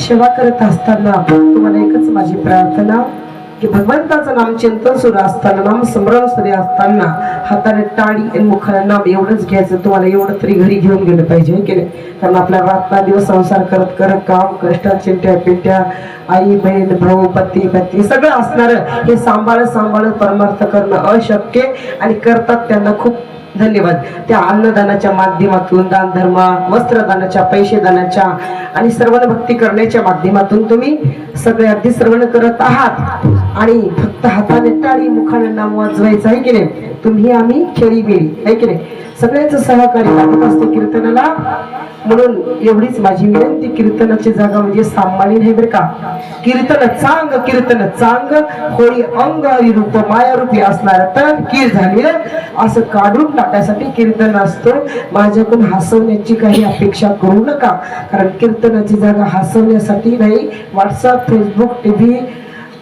सेवा करत असताना तुम्हाला एकच माझी प्रार्थना की भगवंताचं नाम चिंतन सुरू असताना नाम स्मरण सुरू असताना हाताने टाळी आणि मुखाला नाम एवढंच घ्यायचं तुम्हाला एवढं तरी घरी घेऊन गेलं पाहिजे हे की नाही? कारण आपला रात्र दिवस संसार करत करत काम कष्ट चिंट्या पिंट्या आई बहीण भाऊ पती पती सगळं असणार हे सांभाळत सांभाळत परमार्थ करणं अशक्य आणि करतात त्यांना खूप धन्यवाद. त्या अन्नदानाच्या माध्यमातून दान धर्म वस्त्रदानाच्या पैसे दानाच्या आणि श्रवण भक्ती करण्याच्या माध्यमातून तुम्ही सगळे अगदी श्रवण करत आहात. आणि फक्त हाताने टाळी मुखाने नाम वाजवायचं आहे की नाही? तुम्ही आम्ही खेळी बेळी आहे की नाही? सगळ्याच सहकार्य लागत असते कीर्तनाला. म्हणून एवढीच माझी विनंती कीर्तनाची जागा म्हणजे सांभाळी नाही बरं का? कीर्तन चांग कीर्तन चांग होळी अंग हरी रूप माया रूपी असणार तर कीर झाली असं काढून टाकायसाठी कीर्तन असतो. माझ्याकडून हसवण्याची काही अपेक्षा करू नका. कारण कीर्तनाची जागा हसवण्यासाठी नाही. व्हॉट्सअप फेसबुक टीव्ही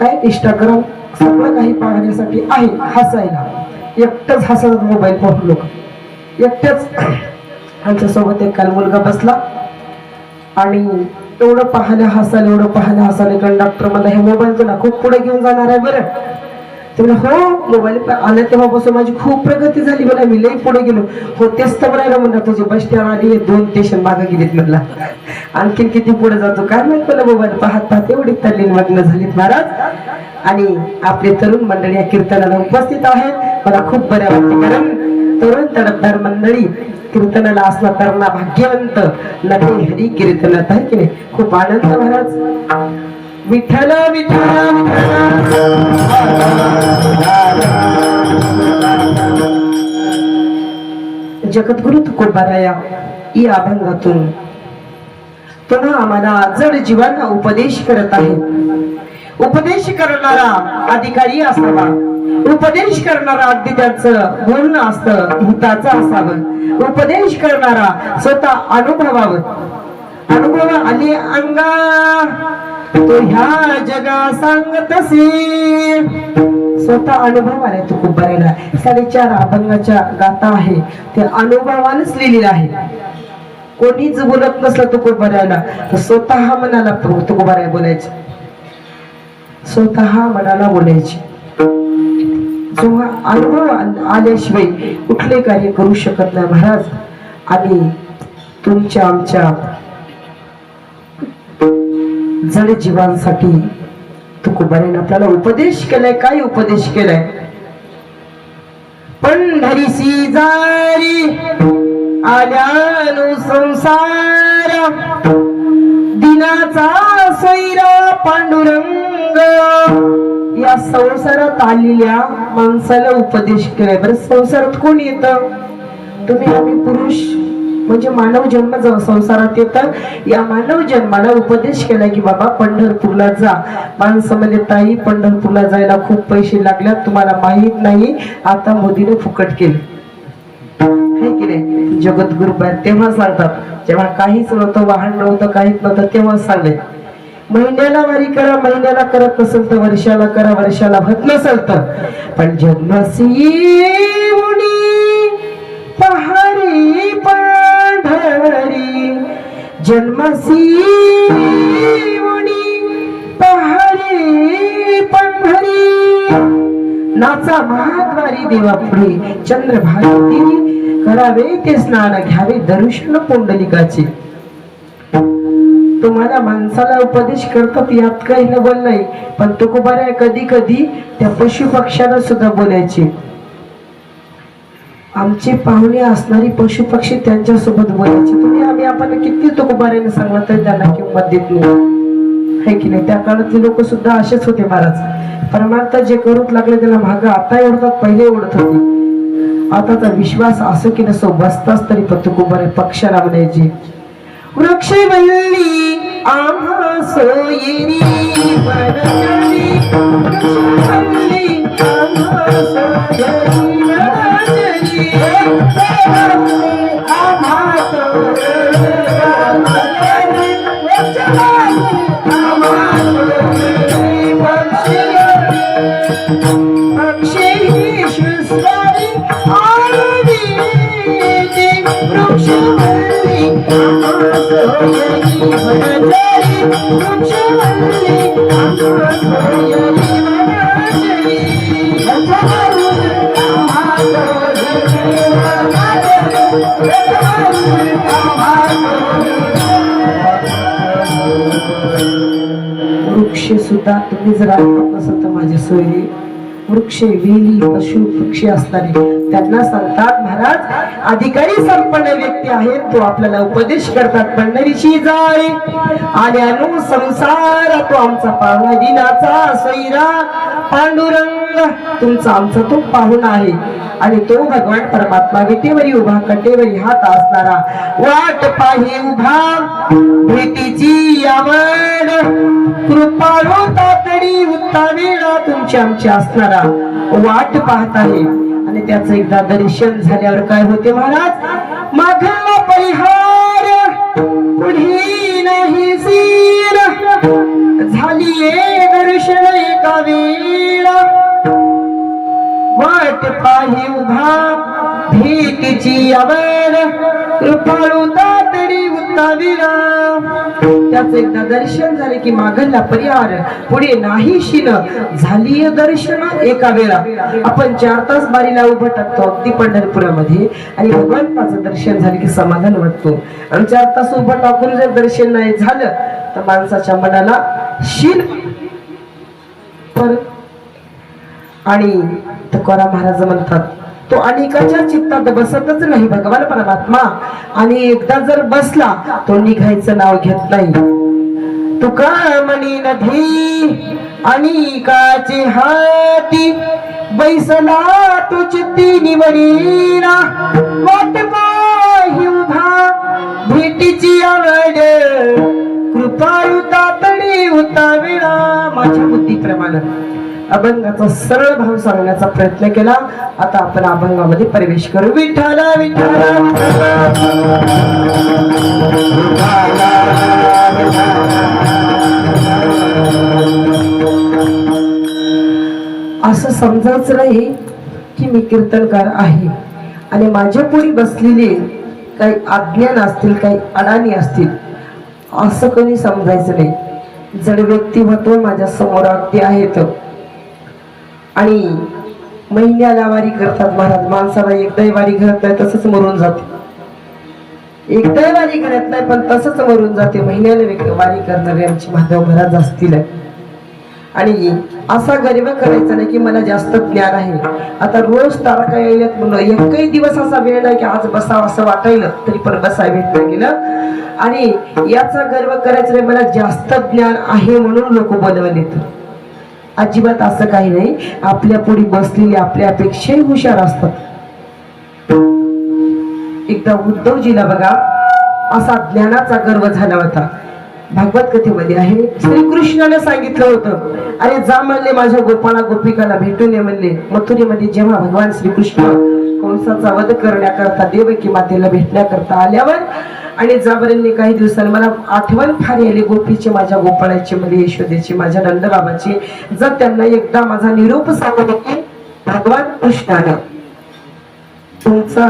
काय इंस्टाग्राम सगळं काही पाहण्यासाठी आहे हसायला. एकटंच हसत मोबाईल पाहून लोक. एकट्याच आमच्यासोबत एक काल मुलगा बसला. आणि एवढं पाहायला हसाल एवढं पाहायला हसाल कंडक्टर मला हे मोबाईल तुला खूप पुढे घेऊन जाणार आहे बरं. ते म्हणले, हो मोबाईल आला तेव्हापासून माझी खूप प्रगती झाली म्हणा मी लई पुढे गेलो. हो तेच तर म्हणायला म्हणलं तुझी बस स्टँड आली दोन स्टेशन मागे गेलीत म्हणला. आणखीन किती पुढे जातो काय माहीत मला मोबाईल पाहत पाहत एवढी तल्लीन मग्न झालीत महाराज. आणि आपले तरुण मंडळी या कीर्तनाला उपस्थित आहेत. मला खूप बऱ्या वाटते कारण तरुण तडफदार मंडळी कीर्तनाला असला तरुणा भाग्यवंत नटे हरी कीर्तनात आहे की नाही? खूप आनंद महाराज. विठ्ठल विठ्ठल विठ्ठल. जगद्गुरु तुकोबाराया या अभंगातून. पुन्हा आम्हाला जड जीवांना उपदेश करत आहे. उपदेश करणारा अधिकारी असावा. उपदेश करणारा अगदी त्याचं बोलणं असतं हिताचं असावं. उपदेश करणारा स्वतः अनुभवावं. अनुभव आली अंगा तो ह्या जगा सांगतसे स्वतः अनुभव आले तो खूप बरेला. साडेचार अभंगाच्या गाता आहे ते अनुभवानच लिहिलेलं आहे. कोणीच बोलत नसलं तो खूप बऱ्याला. तर स्वतः मनाला तो बऱ्या बोलायचे. स्वतः मनाला बोलायची. जेव्हा अनुभव आल्याशिवाय कुठले कार्य करू शकत नाही महाराज आम्ही तुमच्या आमच्या जड जीवांसाठी तुकोबाने आपल्याला उपदेश केलाय. काय उपदेश केलाय? पंढरीसी जारी आल्यानु संसार दिनाचा सैरा पांडुरंग या संसारात आलेल्या माणसाला उपदेश केलाय. बरं संसारात कोण येत? तुम्ही आम्ही पुरुष म्हणजे मानव जन्म जेव्हा संसारात येतं. या मानव जन्माला उपदेश केला की बाबा पंढरपूरला जा. माणसं म्हणजे ताई पंढरपूरला जायला खूप पैसे लागल्यात तुम्हाला माहीत नाही. आता मोदीने फुकट केले. है की नाही? जगद्गुरु तेव्हा सांगतात. जेव्हा काहीच नव्हतं वाहन नव्हतं काहीच नव्हतं तेव्हा सांगले महिन्याला वारी करा महिन्याला करत नसेल तर वर्षाला करा वर्षाला होत नसेल तर. पण जन्मसी पहारी पांढरी जन्मसी पहारी पांढरी नाचा महाद्वारी देवा पुढे करावे ते स्नान घ्यावे दर्शन पुंडलिकाचे. तुम्हाला माणसाला उपदेश करतात यात काही न बोल नाही पण तुकोबाऱ्या कधी कधी त्या पशु पक्ष्याला सुद्धा बोलायचे. आमचे पाहुणे असणारी पशु पक्षी त्यांच्यासोबत बोलायचे. तुम्ही आम्ही आपण किती तुकोबाऱ्याने सांगला तरी त्यांना किंमत देत नाही. है की नाही? त्या काळातले लोक सुद्धा असेच होते महाराज. परमार्थ जे करूत लागले त्याला महाग आता एवढतात पहिले ओढत होते. आताचा विश्वास असो की नसो बसताच तरी पतुकुबारे पक्षाला म्हणायचे वृक्ष बनली Anası yeni bana geldi. Kaçın anası geldi वृक्ष सुद्धा तुम्ही जर ऐकत नसाल तर माझ्या सोयरी वृक्ष वेली पशु पक्षी असणारे. त्यांना सांगतात महाराज अधिकारी संपन्न व्यक्ती आहेत तो आपल्याला उपदेश करतात. पंढरीची जाळे आल्यानु संसार तो आमचा पाहुणा दिनाचा सैरा. पांडुरंग तुमचा आमचा तो पाहुणा आहे. आणि तो भगवान परमात्मा विटेवरी उभा कटेवरी हात असणारा. वाट पाही उभा भेटीची आवड. कृपाळू तातडी उत्तावेळा तुमची आमची असणारा. वाट पाहत आहे. आणि त्याचं एकदा दर्शन झाल्यावर काय होते महाराज? मागला परिहार. तिची आवड कृपाळू तातडी उत्ताविरा त्याच एकदा दर्शन झाले की मागणला परिहार. पुढे नाही शिन झाली दर्शन एका वेळा. आपण चार तास बारीला उभं टाकतो अगदी पंढरपुरामध्ये. आणि भगवंताचं दर्शन झालं की समाधान वाटतो. आणि चार तास उभं टाकून जर दर्शन नाही झालं तर माणसाच्या मनाला शिन. पर आणि तुकाराम महाराज म्हणतात तो अनेकाच्या चित्तात बसतच नाही भगवान परमात्मा. आणि एकदा जर बसला तो निघायचं नाव घेत नाही. तुका नधी अनेकाचे हाती बैसला तो चित्ती निवडीना वाट पाही उभा भेटीची आवड कृपाळू तातडी उताविळा. माझ्या बुद्धीप्रमाणे. अभंगाचा सरळ भाव सांगण्याचा प्रयत्न केला. आता आपण अभंगामध्ये प्रवेश करू. विठाला विठाला असं समजायचं नाही की मी कीर्तनकार आहे. आणि माझ्या पुढे बसलेले काही अज्ञान असतील काही अडाणी असतील असं कोणी समजायचं नाही. जड व्यक्तिमत्व माझ्यासमोर अगदी आहेत आणि महिन्याला वारी करतात महाराज. माणसाला एकदाही वारी करत नाही तसंच मरून जाते. एकदाही वारी करत नाही पण तसंच मरून जाते. महिन्याला वारी करणारे आमची माधव महाराज असतील. आणि असा गर्व करायचा नाही की मला जास्त ज्ञान आहे. आता रोज तारका यायल्यात म्हणून एकही दिवस असा वेळ नाही की आज बसावं असं वाटायलं तरी पण बसाय भेटलं गेलं. आणि याचा गर्व करायचं नाही मला जास्त ज्ञान आहे म्हणून लोक बोलवलेत. अजिबात असं काही नाही. आपल्या पुढे बसलेले आपल्यापेक्षाही हुशार असतात एकदा उद्धवजीला बघा असा ज्ञानाचा गर्व झाला होता. भागवत कथेमध्ये आहे श्रीकृष्णाने सांगितलं होतं अरे जा म्हणले माझ्या गोपाळा गोपिकाला भेटून ये म्हणले. मथुरेमध्ये जेव्हा भगवान श्रीकृष्ण कंसाचा वध करण्याकरता देवकी मातेला भेटण्याकरता आल्यावर आणि जाबरांनी काही दिवसांनी मला आठवण फार आली गोपीची माझ्या गोपाळाची मध्ये यशोदेची माझ्या नंदबाबाची. जर त्यांना एकदा माझा निरोप सांगत होते भगवान कृष्णानं. तुमचा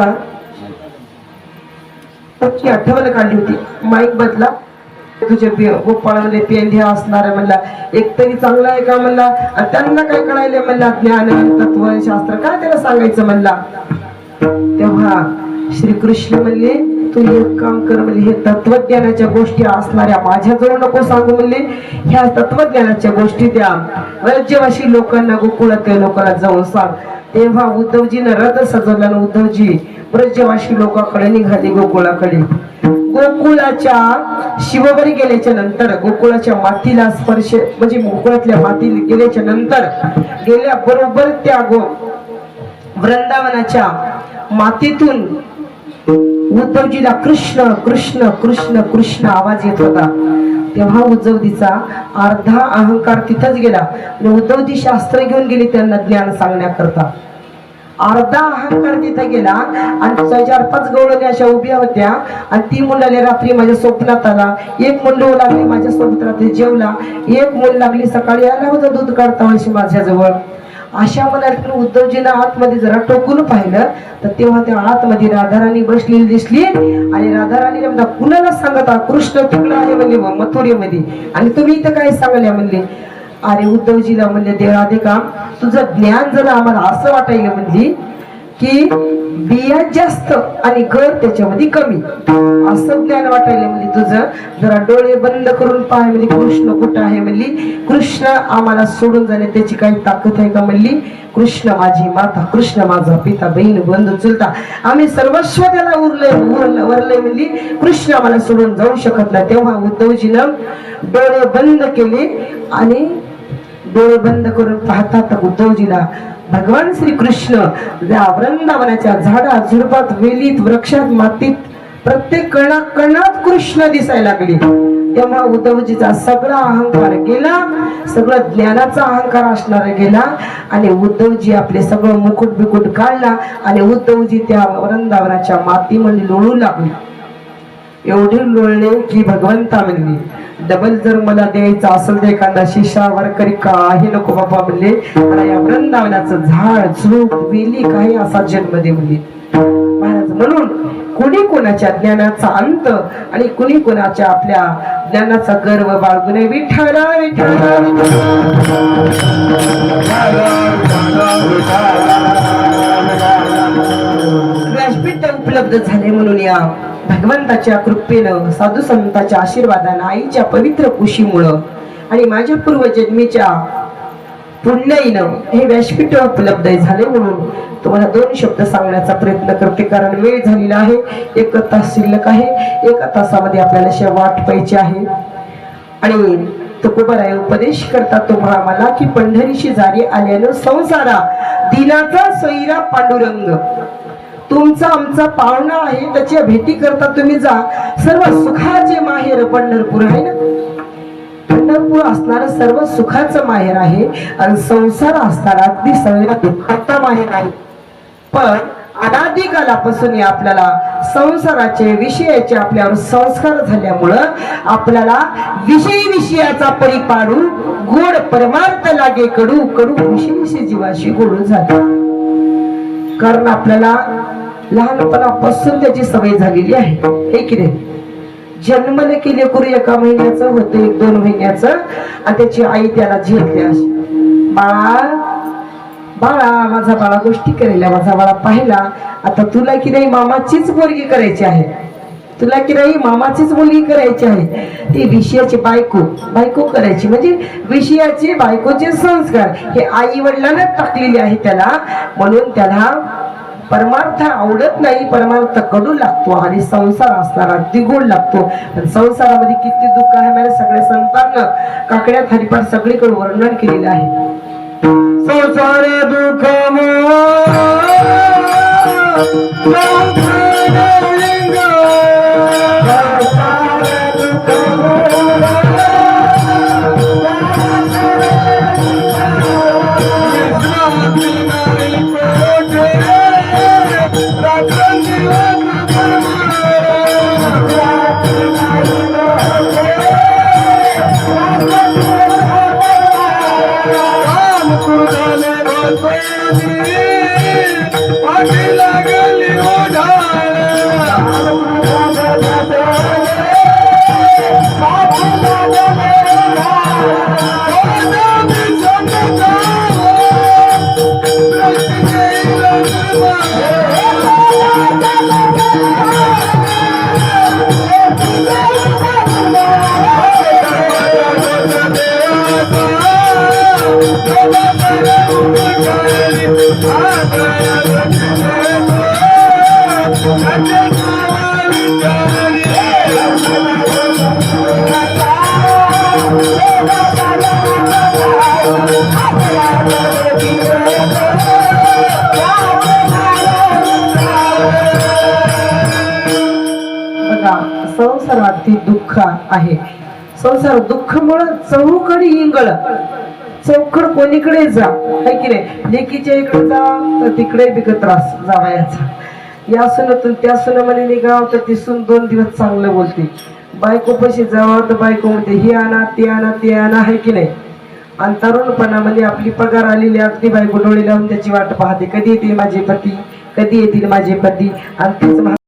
तुमची आठवण काढली होती. माईक बदला. तुझे गोपाळामध्ये पेंढ्या असणार म्हणला. एक तरी चांगला आहे का म्हणला? त्यांना काय कळायले म्हणला ज्ञान तत्व शास्त्र काय त्याला सांगायचं म्हणला? तेव्हा श्रीकृष्ण म्हणले तू एक काम कर म्हणले हे तत्वज्ञानाच्या गोष्टी असणाऱ्या माझ्याजवळ नको सांगू म्हणले. ह्या तत्वज्ञानाच्या गोष्टी द्या. राज्यवासी लोकांना गोकुळातल्या लोकांना जाऊन सांग. तेव्हा उद्धवजीनं रथ सजवला उद्धवजी ब्रजवासी लोकांकडे निघाले गोकुळाकडे गोकुळाच्या शिवबरी गेल्याच्यानंतर गोकुळाच्या मातीला स्पर्श म्हणजे गोकुळातल्या मातीला गेल्याच्यानंतर गेल्या बरोबर त्या गो वृंदावनाच्या मातीतून उद्धवजीला कृष्ण कृष्ण कृष्ण कृष्ण आवाज येत होता. तेव्हा उद्धवजीचा अर्धा अहंकार तिथंच गेला. आणि उद्धवजी शास्त्र घेऊन गेले त्यांना ज्ञान सांगण्याकरता. अर्धा अहंकार तिथे गेला आणि चार पाच गवळणी अशा उभ्या होत्या. आणि ती मुलाने रात्री माझ्या स्वप्नात आला. एक मुल लागली माझ्या सोबत रात्री जेवला. एक मुल लागली. सकाळी आला होता दूध काढता माझ्याजवळ. अशा मनातून उद्धवजीनं आतमध्ये जरा टोकून पाहिलं तर तेव्हा त्या आतमध्ये राधाराणी बसलेली दिसली आणि राधाराणी म्हणता कुणाला सांगत कृष्ण तिकडं आहे म्हणले मथुरेमध्ये. आणि तुम्ही इथं काय सांगल्या म्हणले? अरे उद्धवजीला म्हणले देव राधे का तुझं ज्ञान जर आम्हाला असं वाटायला म्हणली की बिया जास्त आणि घर त्याच्यामध्ये कमी. असं ज्ञान वाटायला म्हणली तुझं जरा डोळे बंद करून पाय म्हणजे कृष्ण कुठं आहे? म्हणली कृष्ण आम्हाला सोडून जाणे त्याची काही ताकद आहे का? म्हणली कृष्ण माझी माता कृष्ण माझा पिता बहीण बंधू चुलता आम्ही सर्वस्व त्याला उरले उरलं वरले म्हणली कृष्ण आम्हाला सोडून जाऊ शकत नाही. तेव्हा उद्धवजीनं डोळे बंद केले आणि डोळे बंद करून पाहतात उद्धवजीला भगवान श्री कृष्ण या वृंदावनाच्या झाडा झुडपात वेलीत वृक्षात मातीत प्रत्येक कणा कणात कृष्ण दिसायला लागले. तेव्हा उद्धवजीचा सगळा अहंकार गेला सगळं ज्ञानाचा अहंकार असणारा गेला आणि उद्धवजी आपले सगळं मुकुट बिकुट काढला आणि उद्धवजी त्या वृंदावनाच्या मातीमध्ये लोळू लागले. एवढे लोळले की भगवंता म्हणले डबल जर मला द्यायचं असेल तर एखादा शिशा वरकरी काही नको बाबा म्हणले मला या वृंदावनाचं झाड झुडूप वेली काही असा जन्म दे म्हणले. महाराज म्हणून कुणी कोणाच्या ज्ञानाचा अंत आणि कुणी कोणाच्या आपल्या ज्ञानाचा गर्व बाळगू नये विठ्ठला व्यासपीठ उपलब्ध झाले म्हणून या भगवंताच्या कृपेनं साधू संतांच्या आशीर्वादानं आईच्या पवित्र कुशीमुळं आणि माझ्या पूर्वजन्मीच्या पुण्याईन हे व्यासपीठ उपलब्ध झाले म्हणून तुम्हाला दोन शब्द सांगण्याचा प्रयत्न करते. कारण वेळ झालेला आहे. एक तास शिल्लक आहे. एका तासामध्ये आपल्याला शेवाट पाहिजे आहे. आणि तुकोबराय उपदेश करता तुम्हा मला की पंढरीशी जारी आल्यानं संसारा दिनाचा सोयरा पांडुरंग. तुमचा आमचा पाहुणा आहे. त्याच्या भेटी करता तुम्ही जा. सर्व सुखाचे माहेर पंढरपूर आहे ना? पंढरपूर असणार सर्व सुखाचं माहेर आहे आणि संसार असणारा अगदी सगळ्या दुःखाचा माहेर आहे. पण अनादी कालापासून आपल्याला संसाराचे विषयाचे आपल्यावर संस्कार झाल्यामुळं आपल्याला विषयी विषयाचा परी पाडू गोड परमार्थ लागे कडू कडू विषयी जीवाशी गोडून झाले. कारण आपल्याला लहानपणापासून त्याची सवय झालेली आहे. हे की नाही? जन्मले की लेकरू एका महिन्याचं होतं एक दोन महिन्याचं. आणि त्याची आई त्याला झेलते अशी. बाळा बाळा माझा बाळा गोष्टी करायला माझा बाळा पाहिला. आता तुला की नाही मामाचीच मुलगी करायची आहे? तुला की नाही मामाचीच मुलगी करायची आहे? ती विषयाची बायको बायको करायची. म्हणजे विषयाचे बायकोचे संस्कार. हे आई वडिलांना टाकलेले आहे त्याला. म्हणून त्याला परमार्थ आवडत नाही परमार्थ कडू लागतो आणि संसार असणारा दिगुण लागतो. पण संसारामध्ये किती दुःख आहे माझ्या सगळ्या संतांना काकड्या हरिपाठ सगळीकडे वर्णन केलेलं आहे. संसार दुःख लागली संसारातील संसारात ती दुःख आहे. संसार दुःखामुळं चौकडे इंगळ. चौकड कोणीकडे जा. है की नाही? लेकीच्या इकडे जा तर तिकडे बिकत त्रास जावायचा. या सुनातून त्या सुनामध्ये निघाव तर ती दोन दिवस चांगलं बोलते. बायको पशी जावं तर बायको म्हणते ही आणा ते आणा ते आणा. आहे की नाही? आणि तरुणपणामध्ये आपली पगार आलेली अगदी बायको डोळे लावून त्याची वाट पाहते. कधी येतील माझे पती? कधी येतील माझे पती? आणि तेच